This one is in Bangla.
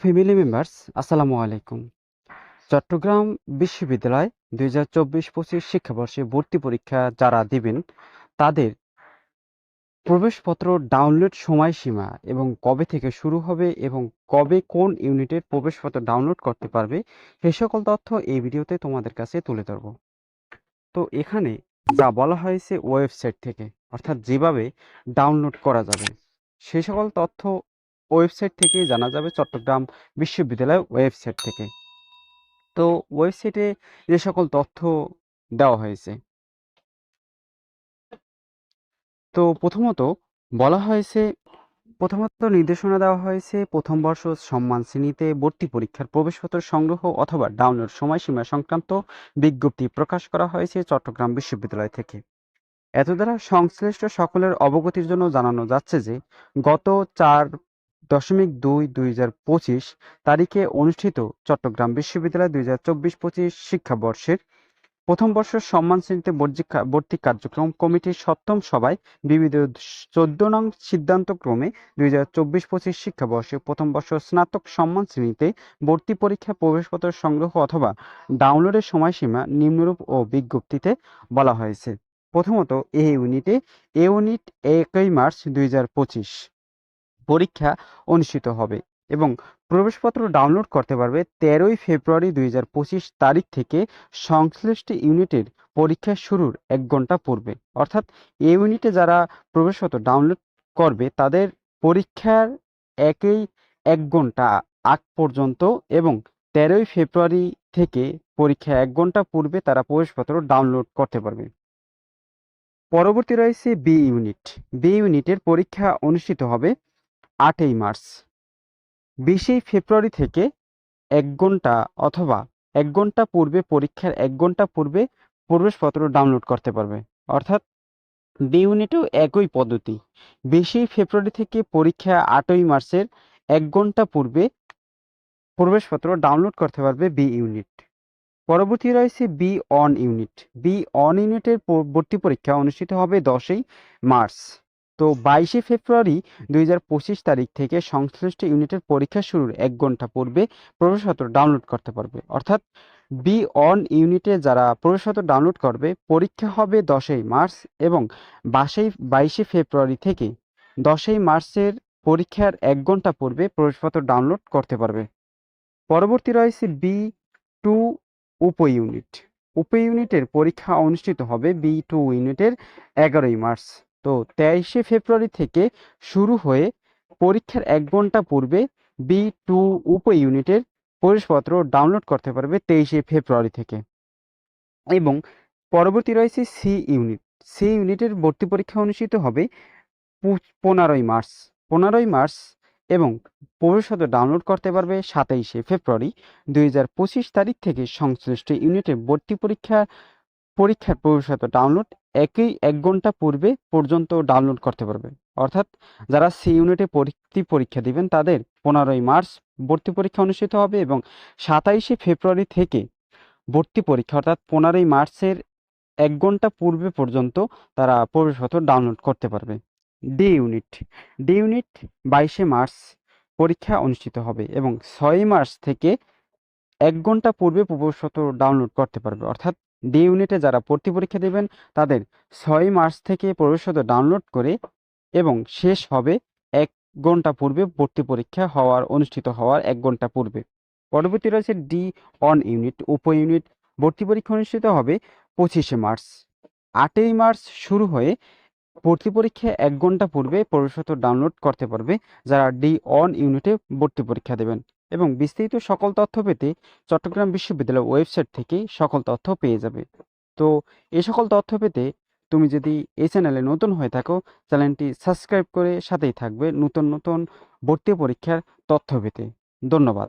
ফ্যামিলি মেম্বার্স আসসালামু আলাইকুম। চট্টগ্রাম বিশ্ববিদ্যালয় দুই হাজার চব্বিশ পঁচিশ শিক্ষাবর্ষে ভর্তি পরীক্ষা যারা দিবেন, তাদের প্রবেশপত্র ডাউনলোড সময়সীমা এবং কবে থেকে শুরু হবে এবং কবে কোন ইউনিটের প্রবেশপত্র ডাউনলোড করতে পারবে, সে সকল তথ্য এই ভিডিওতে তোমাদের কাছে তুলে ধরব। তো এখানে যা বলা হয়েছে ওয়েবসাইট থেকে, অর্থাৎ যেভাবে ডাউনলোড করা যাবে, সে সকল তথ্য ওয়েবসাইট থেকে জানা যাবে চট্টগ্রাম বিশ্ববিদ্যালয় ওয়েবসাইট থেকে। তো ওয়েবসাইটে যে সকল তথ্য দেওয়া হয়েছে। তো প্রথমত বলা হয়েছে, প্রথমত নির্দেশনা দেওয়া হয়েছে প্রথম বর্ষ সম্মান শ্রেণীতে ভর্তি পরীক্ষার প্রবেশপত্র সংগ্রহ অথবা ডাউনলোড সময়সীমা সংক্রান্ত বিজ্ঞপ্তি প্রকাশ করা হয়েছে চট্টগ্রাম বিশ্ববিদ্যালয় থেকে। এত দ্বারা সংশ্লিষ্ট সকলের অবগতির জন্য জানানো যাচ্ছে যে, গত চার দশমিক দুই দুই হাজার পঁচিশ তারিখে অনুষ্ঠিত চট্টগ্রাম বিশ্ববিদ্যালয় দুই হাজার চব্বিশ পঁচিশ শিক্ষাবর্ষের প্রথম বর্ষের সম্মান শ্রেণীতে ভর্তি কার্যক্রম কমিটির সপ্তম সভায় বিবিধ চোদ্দ নং সিদ্ধান্তক্রমে দুই হাজার চব্বিশ পঁচিশ শিক্ষাবর্ষে প্রথম বর্ষ স্নাতক সম্মান শ্রেণীতে ভর্তি পরীক্ষা, প্রবেশপত্র সংগ্রহ অথবা ডাউনলোডের সময়সীমা নিম্নরূপ ও বিজ্ঞপ্তিতে বলা হয়েছে। প্রথমত এ ইউনিটে, এ ইউনিট একই মার্চ দুই হাজার পঁচিশ। পরীক্ষা অনুষ্ঠিত হবে এবং প্রবেশপত্র ডাউনলোড করতে পারবে তেরোই ফেব্রুয়ারি দুই হাজার পঁচিশ তারিখ থেকে সংশ্লিষ্ট ইউনিটের পরীক্ষা শুরুর এক ঘণ্টা পূর্বে। অর্থাৎ এই ইউনিটে যারা প্রবেশপত্র ডাউনলোড করবে তাদের পরীক্ষার একই এক ঘণ্টা আগ পর্যন্ত এবং তেরোই ফেব্রুয়ারি থেকে পরীক্ষা এক ঘণ্টা পূর্বে তারা প্রবেশপত্র ডাউনলোড করতে পারবে। পরবর্তী রয়েছে বি ইউনিট বি ইউনিটের পরীক্ষা অনুষ্ঠিত হবে আটই মার্চ। বিশে ফেব্রুয়ারি থেকে এক ঘণ্টা অথবা এক ঘণ্টা পূর্বে পরীক্ষার এক ঘণ্টা পূর্বে প্রবেশপত্র ডাউনলোড করতে পারবে। অর্থাৎ বি ইউনিটেও একই পদ্ধতি। বিশে ফেব্রুয়ারি থেকে পরীক্ষা আটই মার্চের এক ঘণ্টা পূর্বে প্রবেশপত্র ডাউনলোড করতে পারবে বি ইউনিট। পরবর্তী রয়েছে B on unit. B on ইউনিটের ভর্তি পরীক্ষা অনুষ্ঠিত হবে দশই মার্চ। তো বাইশে ফেব্রুয়ারি দুই হাজার পঁচিশ তারিখ থেকে সংশ্লিষ্ট ইউনিটের পরীক্ষা শুরুর এক ঘণ্টা পূর্বে প্রবেশপত্র ডাউনলোড করতে পারবে। অর্থাৎ বি অন ইউনিটে যারা প্রবেশপত্র ডাউনলোড করবে, পরীক্ষা হবে দশই মার্চ এবং বাসেই বাইশে ফেব্রুয়ারি থেকে দশই মার্চের পরীক্ষার এক ঘণ্টা পূর্বে প্রবেশপত্র ডাউনলোড করতে পারবে। পরবর্তী রয়েছে বি টু উপ ইউনিট। উপ ইউনিটের পরীক্ষা অনুষ্ঠিত হবে বি টু ইউনিটের এগারোই মার্চ। তো তেইশে ফেব্রুয়ারি থেকে শুরু হয়ে পরীক্ষার এক ঘণ্টা পূর্বে বি টু উপ ইউনিটের প্রবেশপত্র ডাউনলোড করতে পারবে তেইশে ফেব্রুয়ারি থেকে। এবং পরবর্তী রয়েছে সি ইউনিট। সি ইউনিটের ভর্তি পরীক্ষা অনুষ্ঠিত হবে পনেরোই মার্চ। পনেরোই মার্চ এবং প্রবেশপত্র ডাউনলোড করতে পারবে সাতাইশে ফেব্রুয়ারি। দুই হাজার পঁচিশ তারিখ থেকে সংশ্লিষ্ট ইউনিটের ভর্তি পরীক্ষা পরীক্ষার প্রবেশপত্র ডাউনলোড একই এক ঘণ্টা পূর্বে পর্যন্ত ডাউনলোড করতে পারবে। অর্থাৎ যারা সি ইউনিটে ভর্তি পরীক্ষা দিবেন, তাদের পনেরোই মার্চ ভর্তি পরীক্ষা অনুষ্ঠিত হবে এবং সাতাইশে ফেব্রুয়ারি থেকে ভর্তি পরীক্ষা, অর্থাৎ পনেরোই মার্চের এক ঘণ্টা পূর্বে পর্যন্ত তারা প্রবেশপত্র ডাউনলোড করতে পারবে। ডি ইউনিট ডি ইউনিট বাইশে মার্চ পরীক্ষা অনুষ্ঠিত হবে এবং ছয়ই মার্চ থেকে এক ঘণ্টা পূর্বে প্রবেশপত্র ডাউনলোড করতে পারবে। অর্থাৎ ডি ইউনিটে যারা ভর্তি পরীক্ষা দেবেন, তাদের ছয় মার্চ থেকে প্রবেশপত্র ডাউনলোড করে এবং শেষ হবে এক ঘণ্টা পূর্বে ভর্তি পরীক্ষা হওয়ার, অনুষ্ঠিত হওয়ার এক ঘণ্টা পূর্বে। পরবর্তী রয়েছে ডি অন ইউনিট, উপ ইউনিট। ভর্তি পরীক্ষা অনুষ্ঠিত হবে পঁচিশে মার্চ। আটই মার্চ শুরু হয়ে ভর্তি পরীক্ষা এক ঘণ্টা পূর্বে প্রবেশপত্র ডাউনলোড করতে পারবে যারা ডি অন ইউনিটে ভর্তি পরীক্ষা দেবেন। এবং বিস্তারিত সকল তথ্য পেতে চট্টগ্রাম বিশ্ববিদ্যালয়ের ওয়েবসাইট থেকে সকল তথ্য পেয়ে যাবে। তো এ সকল তথ্য পেতে তুমি যদি এই চ্যানেলে নতুন হয়ে থাকো, চ্যানেলটি সাবস্ক্রাইব করে সাথেই থাকবে নতুন নতুন ভর্তি পরীক্ষার তথ্য পেতে। ধন্যবাদ।